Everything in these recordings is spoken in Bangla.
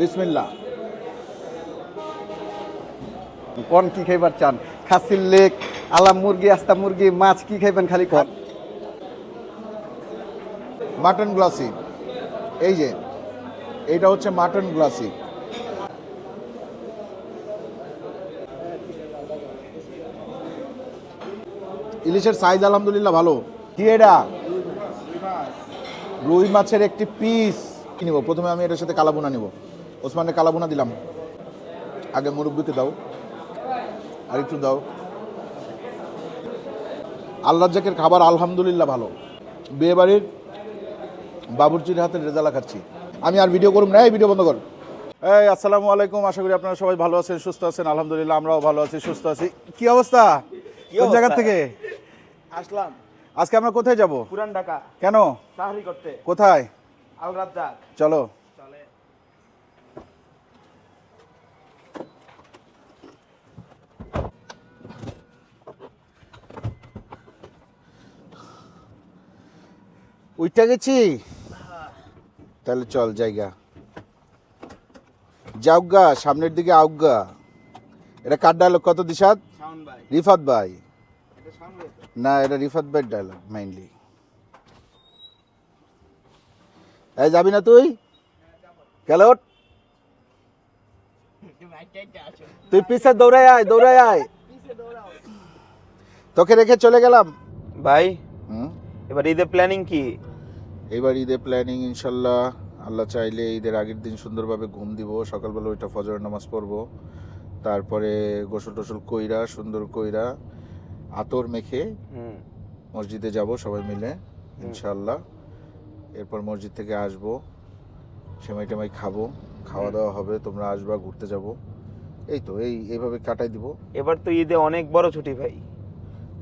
বিসমিল্লাহ। কোন কি খাইবার চান? খাসির লেক আলাম মুরগি আস্তা মুরগি মাছ কি খাইবেন খালি কোন? মাটন গ্লাসি এই যে এটা হচ্ছে মাটন গ্লাসি ইলিশের সাইজ আলহামদুলিল্লাহ ভালো। কি এটা? রুই মাছের একটি পিস নিব? প্রথমে আমি এটার সাথে কালাবোনা নিব। ওসমানের কালাবোনা দিলাম। আগে মুরব্বিকে দাও আর একটু দাও। আল্লাহ জাকের খাবার আলহামদুলিল্লাহ ভালো। বিয়ে বাড়ির বাবুর্চির হাতের রেজালা খাচ্ছি। আমি আর ভিডিও করুম না এই ভিডিও বন্ধ কর। এই আসসালামু আলাইকুম আশা করি আপনারা সবাই ভালো আছেন সুস্থ আছেন আলহামদুলিল্লাহ আমরাও ভালো আছি সুস্থ আছি। কি অবস্থা? কোন জায়গা থেকে? আসলাম। আজকে আমরা কোথায় যাব? পুরান ঢাকা। কেন? করতে। কোথায়? আল রাজ্জাক। চলো। উইটা গেছি? তাহলে চল জায়গা। যাওগা সামনের দিকে আউগা এটা কার ডায়লগ কত ভাই। রিফাত ভাই। ভাই? না এটা রিফাত ভাইয়ের ডায়লগ মেইনলি এই যাবি না তুই? গেল তুই পিছে দৌড়ায় আয় দৌড়ায় আয়। তোকে রেখে চলে গেলাম। ভাই হুম? এবার ঈদের প্ল্যানিং কি? এবার ঈদের প্ল্যানিং ইনশাল্লাহ। আল্লাহ চাইলে ঈদের আগের দিন সুন্দরভাবে ঘুম দিব। সকালবেলা ওইটা ফজর নামাজ পড়ব। তারপরে গোসল টোসল কইরা সুন্দর কইরা আতর মেখে মসজিদে যাব সবাই মিলে ইনশাল্লাহ। এরপর মসজিদ থেকে আসব সেমাই টেমাই খাব। খাওয়া দাওয়া হবে তোমরা আসবা ঘুরতে যাব। এই তো এই এইভাবে কাটাই দিব। এবার তো ঈদে অনেক বড় ছুটি ভাই।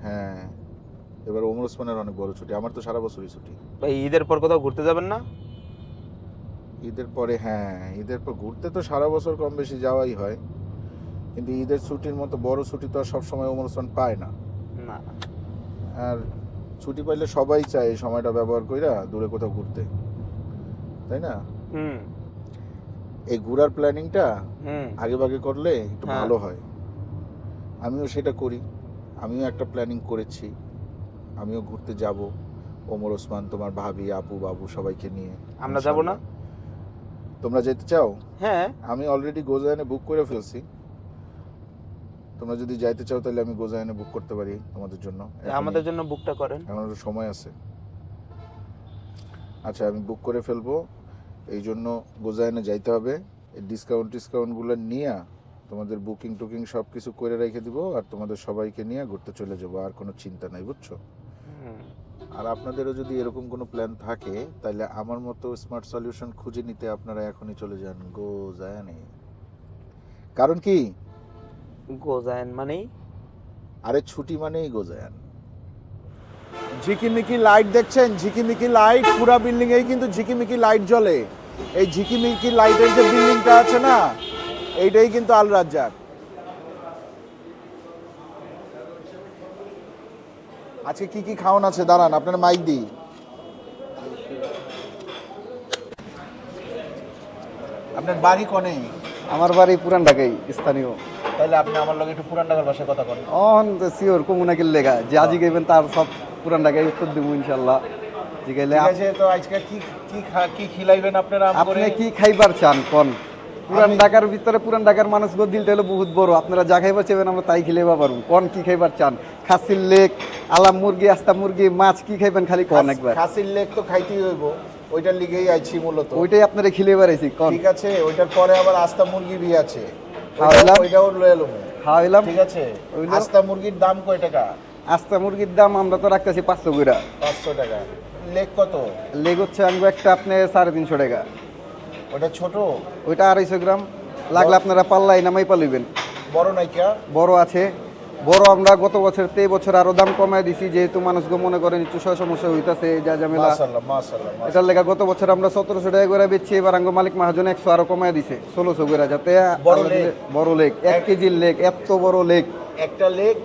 হ্যাঁ এবার ওমর ওসমানের অনেক বড় ছুটি। আমার তো সারা বছরই ছুটি। ঈদের পর কোথাও ঘুরতে যাবেন না? ঈদের পরে হ্যাঁ ঈদের পর ঘুরতে তো সারা বছর কম বেশি যাওয়াই হয়। কিন্তু ঈদের ছুটির মতো বড় ছুটি তো আর সবসময় ওমর ওসমান পায় না। না। আর ছুটি পাইলে সবাই চায় এই সময়টা ব্যবহার কইরা দূরে কোথাও ঘুরতে। তাই না? হুম। এই ঘোরার প্ল্যানিংটা আগে ভাগে করলে একটু হ্যাঁ। ভালো হয়। আমিও সেটা করি। আমিও একটা প্ল্যানিং করেছি। আমিও ঘুরতে যাব। ওমর ওসমান তোমার ভাবি আপু বাবু সবাইকে নিয়ে। আমরা যাব না? তোমরা যেতে চাও? হ্যাঁ। আমি অলরেডি গোজায়নে বুক করে ফেলছি। তোমরা যদি যাইতে চাও তাহলে আমি গোজায়নে বুক করতে পারি তোমাদের জন্য। আমাদের জন্য বুকটা করেন। এখন সময় আছে। আচ্ছা আমি বুক করে ফেলব। এই জন্য গোজায়নে যাইতে হবে। এই ডিসকাউন্ট টিসকাউন্টগুলো নিয়ে তোমাদের বুকিং টুকিং সব কিছু করে রেখে দিব আর তোমাদের সবাইকে নিয়ে ঘুরতে চলে যাব। আর কোনো চিন্তা নাই বুঝছ। আর আপনাদেরও যদি এরকম কোনো প্ল্যান থাকে তাহলে আমার মতো স্মার্ট সলিউশন খুঁজে নিতে আপনারা এখনই চলে যান। গোজায়নে কারণ কি? গোজায়ন মানেই? আরে ছুটি মানেই গো গোজায়ান ঝিকিমিকি লাইট দেখছেন? ঝিকিমিকি লাইট পুরা বিল্ডিং এই কিন্তু ঝিকিমিকি লাইট জ্বলে। এই ঝিকিমিকি লাইটের যে বিল্ডিংটা আছে না এইটাই কিন্তু আল রাজ্জাক আজকে কি কি খাওয়ান আছে? দাঁড়ান আপনার মাইক দিই। আপনার বাড়ি কনে? আমার বাড়ি পুরান ঢাকাই স্থানীয়। তাহলে আপনি আমার লগে একটু পুরান ঢাকার ভাষায় কথা বলেন। অন তো শিওর কমুনাকির লেগা। যে আজি গাইবেন তার সব পুরান ঢাকায় উত্তর দিব ইনশাল্লাহ। জিগাইলে আছে তো আজকে কি কি খা- কি খিলাইবেন আপনারা আপনি কি খাইবার চান কোন? পুরান ঢাকার ভিতরে পুরান ঢাকার মানুষ দিলটা হলো বহুত বড়। আপনারা যা খাইবার চাইবেন আমরা তাই খেলেবা পারব। কোন কি খাইবার চান? খাসির লেক আলাম মুরগি আস্তা মুরগি মাছ কি খাইবেন খালি কোন একবার? খাসির লেক তো খাইতেই হইব ওইটার লিগেই আইছি মূলত। ওইটাই আপনারা খেলে বাড়াইছি কোন? ঠিক আছে ওইটার পরে আবার আস্তা মুরগি বি আছে। ওইটাও লয়ে লব। খাওয়াইলাম। ঠিক আছে। আস্তা মুরগির দাম কয় টাকা? আস্তা মুরগির দাম আমরা তো রাখতেছি পাঁচশো কইরা। পাঁচশো টাকা। লেগ কত? লেগ হচ্ছে আনব একটা আপনি সাড়ে তিনশো টাকা। ওটা ছোট? ওইটা আড়াইশো গ্রাম। লাগলে আপনারা পাল্লাই নামাই পালিবেন। বড় নাইকা? বড় আছে। বড় আমরা গত বছর তে বছর আরও দাম কমায় দিছি যেহেতু মানুষকে মনে করেন একটু সমস্যা হইতাছে যা ঝামেলা। এটার লেগে গত বছর আমরা সতেরোশো টাকা করে বেচছি এবার আঙ্গ মালিক মহাজন একশো আরও কমায় দিছে ষোলোশো করে যাতে বড় লেগ। এক কেজির লেগ এত বড় লেগ। একটা লেগ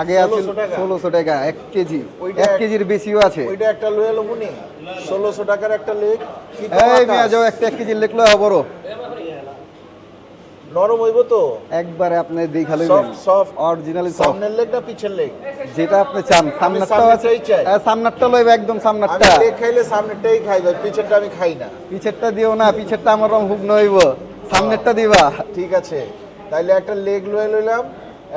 আগে আছে 1600 ষোলোশো টাকা এক কেজি। ওইটা এক কেজির বেশিও আছে। ওইটা একটা লয়ে লব নি ষোলোশো টাকার একটা লেগ। কি এই আকাশ? যাও একটা এক কেজির লেগ লয় বড় নরম হইব তো। একবারে আপনি দেখা লইবেন। Soft soft. Originally soft. সামনের লেগ না পিছের লেগ। যেটা আপনি চান সামনেরটাও আছে। হ্যাঁ, সামনেরটা লইবে একদম আমি সামনেরটা লেগ খাইলে সামনেরটাই খাই ভাই পিছেরটা আমি খাই না। পিছেরটা দিও না পিছেরটা আমার রং হুক নইব সামনেরটা দিবা। ঠিক আছে। তাইলে একটা লেগ লয়ে লইলাম।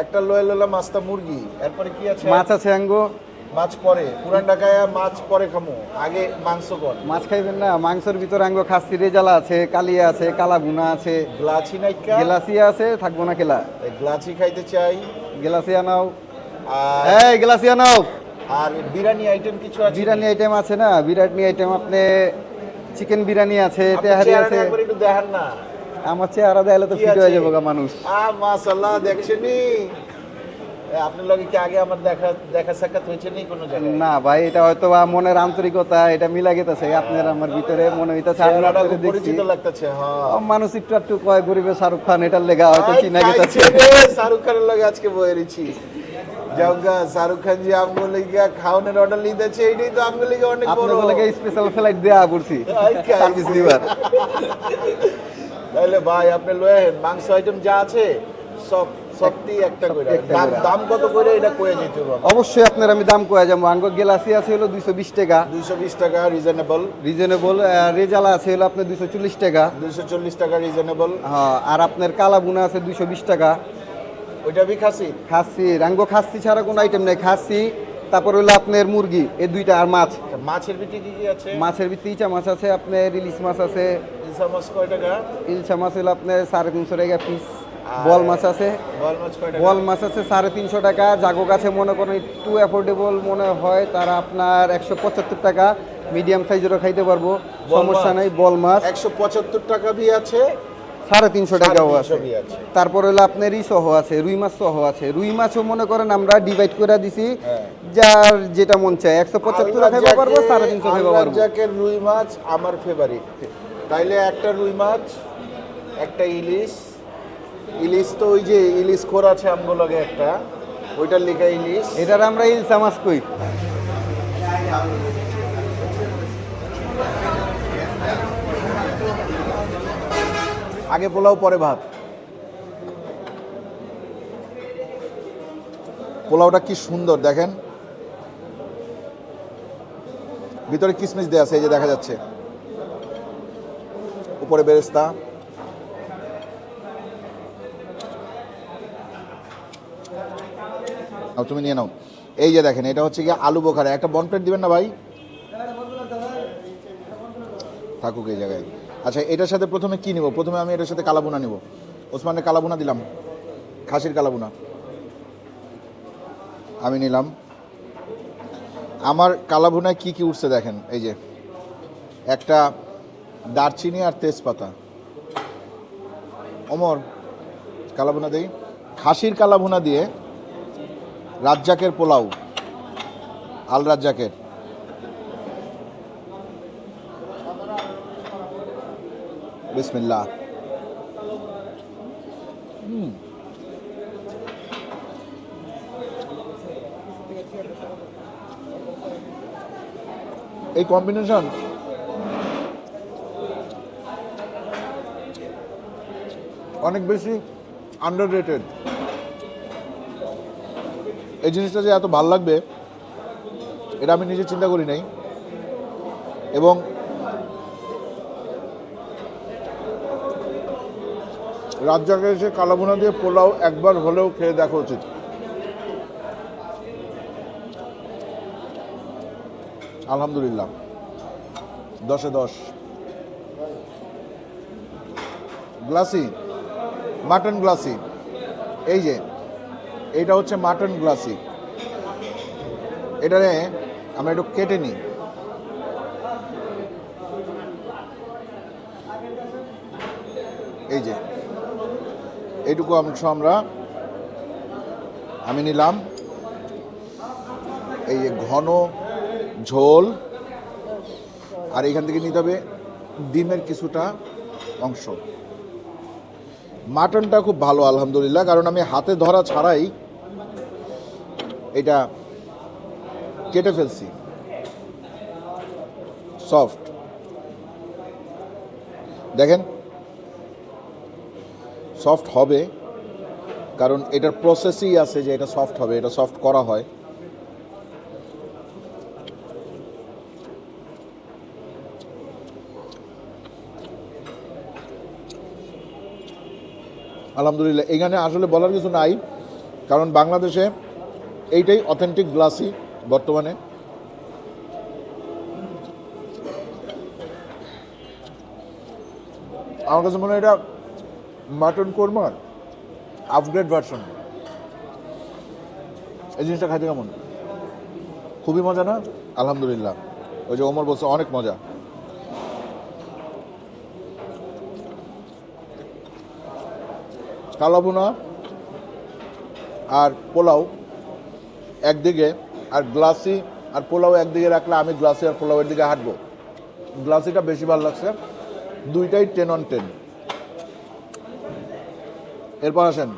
একটা লয়ে লইলাম মাছটা মুরগি। এরপরে কি আছে? মাছ আছে আঙ্গো। মাছ পরে। পুরান ঢাকায় মাছ পরে খামো। আগে মাংস কর। মাছ খাইবেন না মাংসের ভিতরে আঙ্গো খাসি রেজালা আছে কালিয়া আছে কালা গুনা আছে গ্লাছি নাইকা গেলাসিয়া আছে থাকব না কেলা। গ্লাছি খাইতে চাই। গেলাসিয়া নাও আর এই গেলাসিয়া নাও আর বিরিয়ানি আইটেম কিছু আছে? বিরিয়ানি আইটেম আছে না? বিরিয়ানি আইটেম আপনি চিকেন বিরিয়ানি আছে তেহারি আছে। একটু দেখান না। আমার চেহারা দেখালে তো ফিট হয়ে? যাব গা মানুষ। আ মাশাআল্লাহ দেখছেনই? এ, আপনার লগে কি আগে আমার দেখা দেখা সাক্ষাৎ হয়েছে নি কোনো জায়গায়? না ভাই এটা হয়তো বা মনের আন্তরিকতা এটা মিলা গেতেছে। আপনার আমার ভিতরে মনে হইতেছে আমি চেহারাটা দেখছি। লাগতেছে হ্যাঁ মানুষ একটু একটু কয় গরিবে শাহরুখ খান এটার লেগা হয়তো চিনা গেতেছে। শাহরুখ খানের লগে আজকে বয়েরেছি যাওগা শাহরুখ খান জি আমগো লিগা খাওনের অর্ডার নিতেছে এইটাই তো আমগো লিগা অনেক বড়। আপনার লেগে স্পেশাল ফ্লাইট দেয়া পড়ছি সার্ভিস দিবার। তাহলে ভাই আপনি লয়ে মাংস আইটেম যা আছে সব সবটি একটা করে। দাম দাম কত করে এটা কয়ে যেতে হবে অবশ্যই আপনার আমি দাম কয়ে যাব। আঙ্গ গেলাসি আছে হলো দুইশো বিশ টাকা। দুইশো বিশ টাকা রিজনেবল রিজনেবল রেজালা আছে হলো আপনার দুইশো চল্লিশ টাকা। দুইশো চল্লিশ টাকা রিজনেবল হ্যাঁ আর আপনার কালাবুনা আছে দুইশো বিশ টাকা। ওইটা বি খাসি? খাসি রাঙ্গ খাসি ছাড়া কোনো আইটেম নেই। খাসি তারপর হলো আপনার মুরগি এই দুইটা আর মাছ। মাছের বিটি কি কি আছে? মাছের ভিতরে ইচা মাছ আছে আপনার ইলিশ মাছ আছে ইলসা মাছ কয় টাকা? ইলশা মাছ হলো আপনার সাড়ে তিনশো টাকা পিস বল মাছ আছে? বল মাছ আছে সাড়ে তিনশো টাকা। জাগো কাছে মনে করেন একটু অ্যাফোর্ডেবল মনে হয় তারা আপনার একশো পঁচাত্তর টাকা মিডিয়াম সাইজেরও খাইতে পারব। সমস্যা? নাই বল মাছ। একশো পঁচাত্তর টাকা বি আছে সাড়ে তিনশো টাকাও আছে। তারপর হলো আপনার ই সহ আছে রুই মাছ সহ আছে। রুই মাছও মনে করেন আমরা ডিভাইড করে দিছি। হ্যাঁ। যার যেটা মন চায় একশো পঁচাত্তর খাইতে পারব সাড়ে তিনশো খাইতে পারব। রুই মাছ আমার ফেভারিট তাইলে একটা রুই মাছ, একটা ইলিশ। ইলিশ তো ওই যে ইলিশ খোর আছে আমগো লগে একটা, ওইটার লেখা ইলিশ। এটার আমরা ইলসা মাছ কই? আগে পোলাও, পরে ভাত। পোলাওটা কি সুন্দর, দেখেন। ভিতরে কিসমিস দেয়া আছে, এই যে দেখা যাচ্ছে। উপরে বেরেস্তা। তুমি নিয়ে নাও। এই যে দেখেন, এটা হচ্ছে কি আলু বোখারা। একটা বন প্লেট দিবেন না ভাই? থাকুক এই জায়গায়। আচ্ছা এটার সাথে প্রথমে কি নিব? প্রথমে আমি এটার সাথে কালাবুনা নিব। ওসমানের কালাবুনা দিলাম। খাসির কালাবুনা আমি নিলাম। আমার কালাভুনায় কি কি উঠছে দেখেন, এই যে। একটা দারচিনি আর তেজপাতা। অমর কালাভুনা দেই। খাসির কালাভুনা দিয়ে রাজ্জাকের পোলাও, আল রাজ্জাকের। বিসমিল্লাহ। হুম। এই কম্বিনেশন অনেক বেশি আন্ডার রেটেড এই জিনিসটা যে এত ভালো লাগবে, এটা আমি নিজে চিন্তা করি নাই। এবং রাত রাজ্জাকে এসে কালাভুনা দিয়ে পোলাও একবার হলেও খেয়ে দেখা উচিত। আলহামদুলিল্লাহ। দশে দশ। গ্লাসি। Mutton glassy. এই যে, এইটা হচ্ছে মাটন গ্লাসি। এটারে আমরা একটু কেটে নিই। এই যে, এইটুকু অংশ আমরা, আমি নিলাম। এই যে ঘন ঝোল। আর এখান থেকে নিতে হবে ডিমের কিছুটা অংশ। মাটনটা খুব ভালো, আলহামদুলিল্লাহ। কারণ আমি হাতে ধরা ছাড়াই এটা কেটে ফেলছি। সফট দেখেন সফট হবে, কারণ এটার প্রসেসই আছে যে এটা সফট হবে, এটা সফট করা হয়। আলহামদুলিল্লাহ। এখানে আসলে বলার কিছু নাই, কারণ বাংলাদেশে এইটাই অথেন্টিক গ্লাসি বর্তমানে। আমার কাছে মনে হয় এটা মাটন কোরমার আপগ্রেড ভার্সন এই জিনিসটা খাইতে কেমন? খুবই মজা না? আলহামদুলিল্লাহ। ওই যে ওমর বলছে, অনেক মজা। কালাভুনা আর পোলাও একদিকে, আর গ্লাসি আর পোলাও একদিকে রাখলে আমি গ্লাসি আর পোলাওয়ের দিকে হাঁটবো। গ্লাসিটা বেশি ভালো লাগছে। দুইটাই টেন অন টেন এরপর আসেন।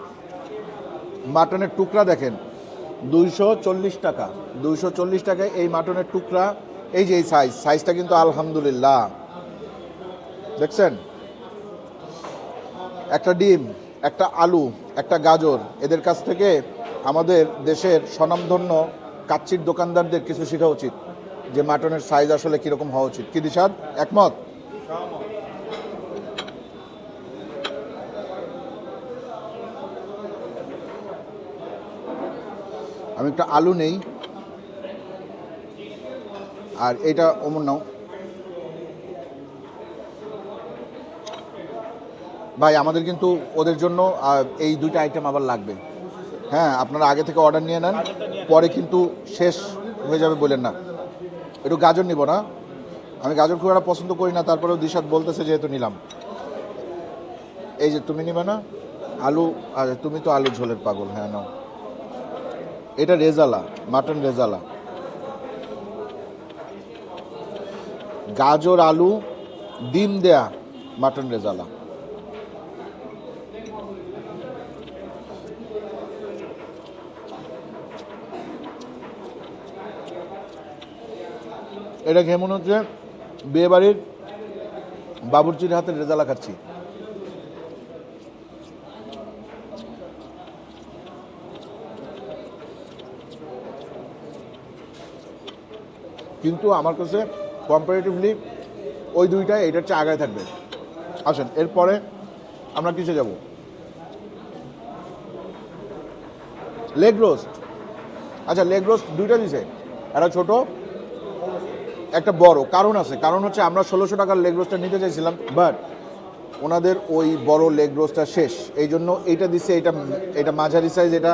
মাটনের টুকরা দেখেন। দুইশো চল্লিশ টাকা। দুইশো চল্লিশ টাকায় এই মাটনের টুকরা, এই যে এই সাইজ সাইজটা কিন্তু আলহামদুলিল্লাহ। দেখছেন? একটা ডিম একটা আলু, একটা গাজর, এদের কাছ থেকে আমাদের দেশের স্বনামধন্য কাচ্চির দোকানদারদের কিছু শেখা উচিত, যে মাটনের সাইজ আসলে কীরকম হওয়া উচিত। কি দিশাদ একমত? আমি একটা আলু নেই। আর এটা অমর নাও। ভাই, আমাদের কিন্তু ওদের জন্য এই দুইটা আইটেম আবার লাগবে। হ্যাঁ আপনারা আগে থেকে অর্ডার নিয়ে নেন, পরে কিন্তু শেষ হয়ে যাবে বলেন না। একটু গাজর নিব না। আমি গাজর খুব একটা পছন্দ করি না, তারপরেও দিশাদ বলতেছে যেহেতু নিলাম। এই যে তুমি নিবে না, আলু, আর তুমি তো আলু ঝোলের পাগল হ্যাঁ নাও। এটা রেজালা, মাটন রেজালা। গাজর, আলু, ডিম দেয়া, মাটন রেজালা। এটা খেয়ে মনে হচ্ছে বিয়ে বাড়ির বাবুর্চির হাতে রেজালা খাচ্ছি। কিন্তু আমার কাছে কম্পারেটিভলি ওই দুইটা এটার চেয়ে আগায় থাকবে। আসেন, এরপরে আমরা কিসে যাব? লেগ রোস্ট আচ্ছা লেগ রোস্ট দুইটা দিছে একটা ছোট একটা বড় কারণ আছে। কারণ হচ্ছে আমরা ষোলোশো টাকার লেগ রোস্টটা নিতে চাইছিলাম বাট ওনাদের ওই বড় লেগ রোস্টটা শেষ। এই জন্য এইটা দিচ্ছে, এটা এটা মাঝারি সাইজ এটা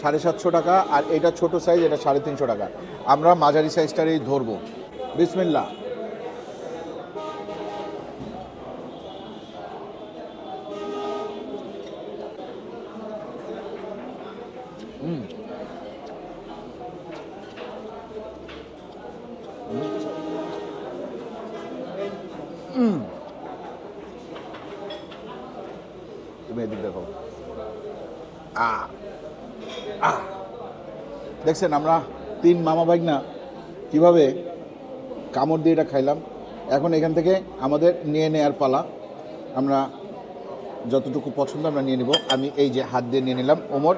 সাড়ে সাতশো টাকা, আর এটা ছোট সাইজ এটা সাড়ে তিনশো টাকা। আমরা মাঝারি সাইজটারই ধরবো। বিসমিল্লা তুমি এদিক দেখো আ আ দেখছেন, আমরা তিন মামা বাইক না কীভাবে কামড় দিয়ে এটা খাইলাম। এখন এখান থেকে আমাদের নিয়ে নেয়ার পালা। আমরা যতটুকু পছন্দ আমরা নিয়ে নিব। আমি এই যে হাত দিয়ে নিয়ে নিলাম। ওমর,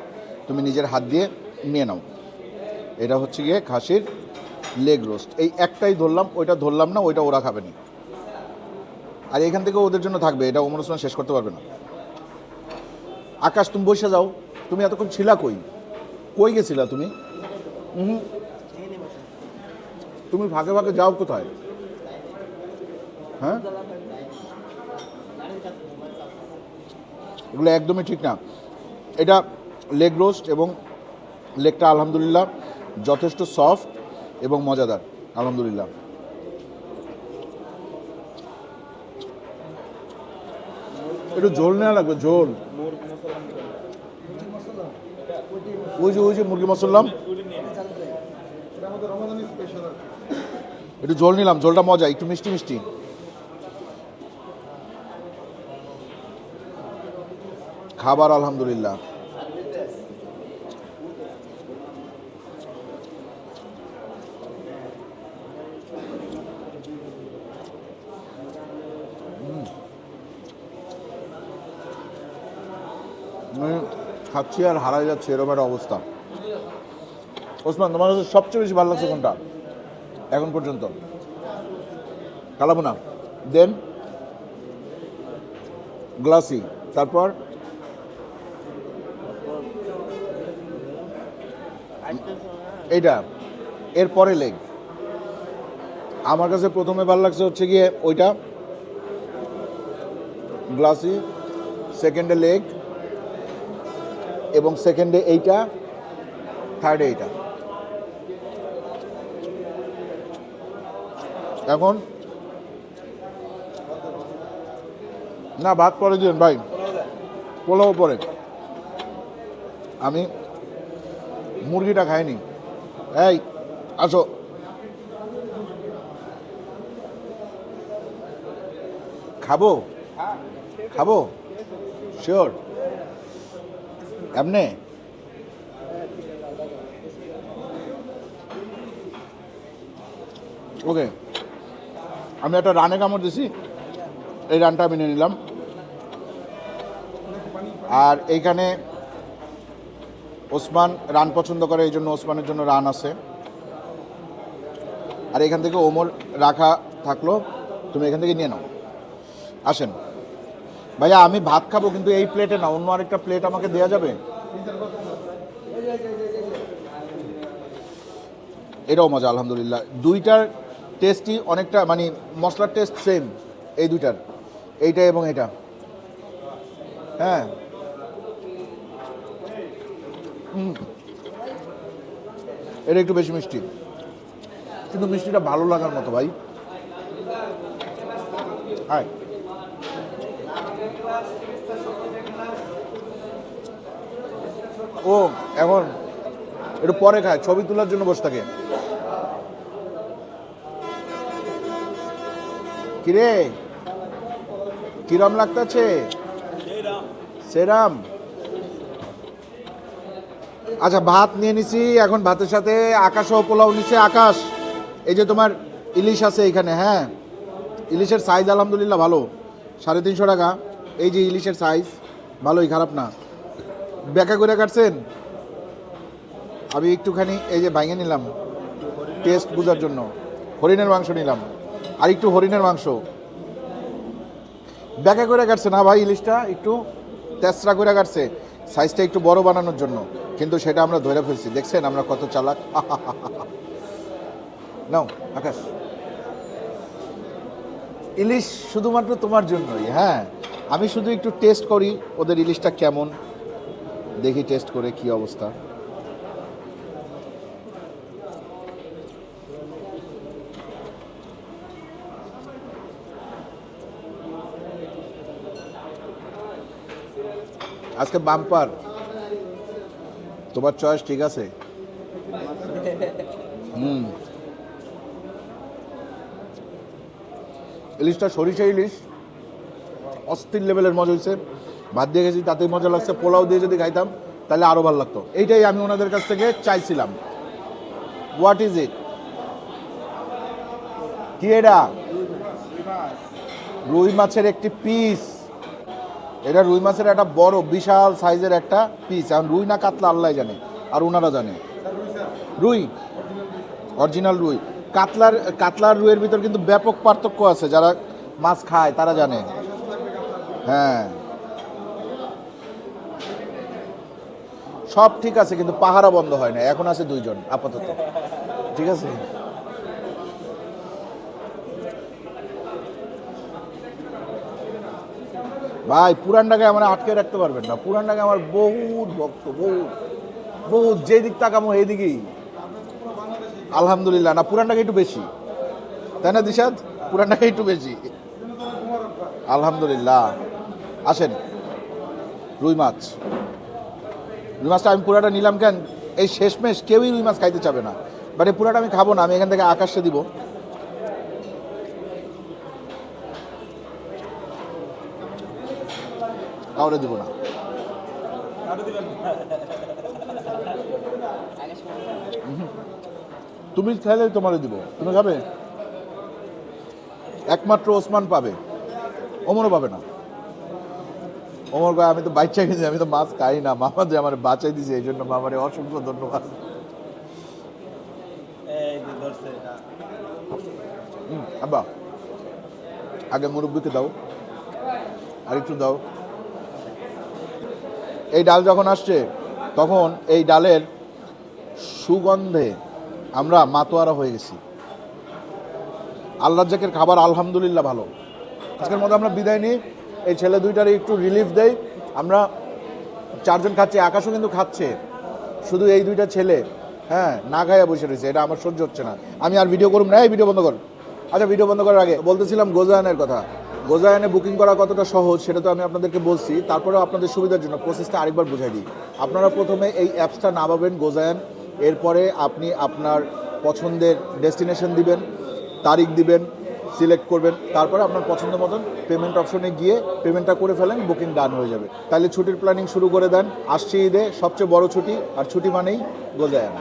তুমি নিজের হাত দিয়ে নিয়ে নাও। এটা হচ্ছে গিয়ে খাসির লেগ রোস্ট এই একটাই ধরলাম, ওইটা ধরলাম না, ওইটা ওরা খাবে না। আর এখান থেকে ওদের জন্য থাকবে, এটা ওমর ওসমান শেষ করতে পারবে না। আকাশ, তুমি বসে যাও। তুমি এতক্ষণ ছিলা কই? কই গেছিলা তুমি? তুমি ফাঁকে ফাঁকে যাও কোথায়? হ্যাঁ? এগুলো একদমই ঠিক না। এটা লেগ রোস্ট এবং লেগটা আলহামদুলিল্লাহ যথেষ্ট সফট এবং মজাদার, আলহামদুলিল্লাহ। একটু ঝোল নেওয়া লাগবে, ঝোল। ওই মুরগি মশলাম একটু জল নিলাম জলটা মজা একটু মিষ্টি মিষ্টি। খাবার আলহামদুলিল্লাহ আমি খাচ্ছি আর হারাই যাচ্ছে, এরকম একটা অবস্থা। ওসমান, তোমার কাছে সবচেয়ে বেশি ভালো লাগছে কোনটা? এখন পর্যন্ত। কালাবোনা দেন। গ্লাসি, তারপর? এইটা এরপরে লেগ। আমার কাছে প্রথমে ভালো লাগছে হচ্ছে গিয়ে ওইটা। গ্লাসি, সেকেন্ডে লেগ। এবং সেকেন্ডে এইটা থার্ডে এইটা। এখন? না ভাত পরে দিন ভাই। পোলাও পরে। আমি মুরগিটা খাইনি। এই, আসো। খাব? খাব? শিওর এমনে? ওকে আমি একটা রানে কামড় দিছি। এই রানটা আমি নিয়ে নিলাম। আর এইখানে ওসমান রান পছন্দ করে, এই জন্য ওসমানের জন্য রান আছে। আর এখান থেকে ওমর রাখা থাকল। তুমি এখান থেকে নিয়ে নাও। আসেন। ভাইয়া, আমি ভাত খাব, কিন্তু এই প্লেটে না, অন্য আরেকটা প্লেট আমাকে দেওয়া যাবে? এটাও মজা, আলহামদুলিল্লাহ। দুইটার টেস্টই অনেকটা মানে মশলার টেস্ট সেম এই দুইটার। এইটা এবং এটা। হ্যাঁ। এটা একটু বেশি মিষ্টি। কিন্তু মিষ্টিটা ভালো লাগার মতো, ভাই। আয় ও, এখন একটু পরে খায়, ছবি তোলার জন্য বসে থাকে। কিরে? কিরম লাগতেছে? সেরাম। আচ্ছা ভাত নিয়ে নিছি, এখন ভাতের সাথে আকাশও পোলাও নিছে, আকাশ। এই যে তোমার ইলিশ আছে এখানে হ্যাঁ? ইলিশের সাইজ আলহামদুলিল্লাহ ভালো, সাড়ে তিনশো টাকা। এই যে ইলিশের সাইজ ভালোই, খারাপ না। ব্যাকা করে কাটছেন? আমি একটুখানি এই যে ভাঙে নিলাম। টেস্ট বোঝার জন্য। হরিণের মাংস নিলাম। আর একটু হরিণের মাংস। ব্যাকা করে কাটছে না ভাই ইলিশটা? একটু তেসরা করে কাটছে। সাইজটা একটু বড় বানানোর জন্য। কিন্তু সেটা আমরা ধরে ফেলছি। দেখছেন আমরা কত চালাক? নাও, আকাশ। ইলিশ শুধুমাত্র তোমার জন্যই হ্যাঁ। আমি শুধু একটু টেস্ট করি ওদের ইলিশটা কেমন। দেখি টেস্ট করে কি অবস্থা। আজকে বাম্পার। তোমার চয়েস ঠিক আছে? হুম। ইলিশটা সরিষা ইলিশ। অস্থির লেভেলের মজা হয়েছে ভাত দিয়ে গেছি, তাতেই মজা লাগছে। পোলাও দিয়ে যদি খাইতাম, তাহলে আরও ভালো লাগতো। এইটাই আমি ওনাদের কাছ থেকে চাইছিলাম। হোয়াট ইজ ইট কি এটা? রুই মাছের একটি পিস এটা রুই মাছের একটা বড়, বিশাল সাইজের একটা পিস এখন রুই না কাতলা, আল্লাহ জানে, আর ওনারা জানে। রুই? অরিজিনাল রুই। কাতলার কাতলার রুইয়ের ভিতর কিন্তু ব্যাপক পার্থক্য আছে, যারা মাছ খায়, তারা জানে। হ্যাঁ। সব ঠিক আছে, কিন্তু পাহারা বন্ধ হয় না। এখন আছে দুইজন, আপাতত। ঠিক আছে? ভাই পুরান আমার আটকে রাখতে পারবেন না। পুরান আমার বহুত ভক্ত, বহুত। বহুত যে দিক তাকামো এই দিকেই। আলহামদুলিল্লাহ। না পুরান একটু বেশি। তাই না দিশাদ পুরান একটু বেশি। আলহামদুলিল্লাহ। আসেন। রুই মাছ। রুই মাছটা আমি পুরাটা নিলাম কেন? এই শেষমেশ কেউই রুই মাছ খাইতে চাবে না। বাট এই পুরাটা আমি খাব না, আমি এখান থেকে আকাশে দিব। কাউরে দিব না। তুমি খেলে তোমারে দিব। তুমি খাবে? একমাত্র ওসমান পাবে। ওমরও পাবে না। ওমর ভাই আমি তো বাচ্চা গেছি আমি তো মাছ খাই না। মামা যে আমার বাঁচাই দিছে এই জন্য মামারে অসংখ্য ধন্যবাদ। আব্বা আগে মুরব্বিকে দাও আর একটু দাও। এই ডাল যখন আসছে তখন এই ডালের সুগন্ধে আমরা মাতোয়ারা হয়ে গেছি। আল্লাহ জাকের খাবার আলহামদুলিল্লাহ ভালো। আজকের মতো আমরা বিদায় নিই। এই ছেলে দুইটারে একটু রিলিফ দেই। আমরা চারজন খাচ্ছি, আকাশও কিন্তু খাচ্ছে। শুধু এই দুইটা ছেলে হ্যাঁ না খাইয়া বসে রয়েছে, এটা আমার সহ্য হচ্ছে না। আমি আর ভিডিও করুম না। এই ভিডিও বন্ধ কর। আচ্ছা ভিডিও বন্ধ করার আগে বলতেছিলাম গোজায়নের কথা। গোজায়নে বুকিং করা কতটা সহজ সেটা তো আমি আপনাদেরকে বলছি। তারপরেও আপনাদের সুবিধার জন্য প্রসেসটা আরেকবার বুঝাই দিই। আপনারা প্রথমে এই অ্যাপসটা নামাবেন গোজায়ন। এরপরে আপনি আপনার পছন্দের ডেস্টিনেশন দিবেন, তারিখ দিবেন সিলেক্ট করবেন। তারপরে আপনার পছন্দ মতন পেমেন্ট অপশনে গিয়ে পেমেন্টটা করে ফেলেন বুকিং ডান হয়ে যাবে। তাহলে ছুটির প্ল্যানিং শুরু করে দেন। আসছে ঈদে সবচেয়ে বড় ছুটি, আর ছুটি মানেই গোজায়ান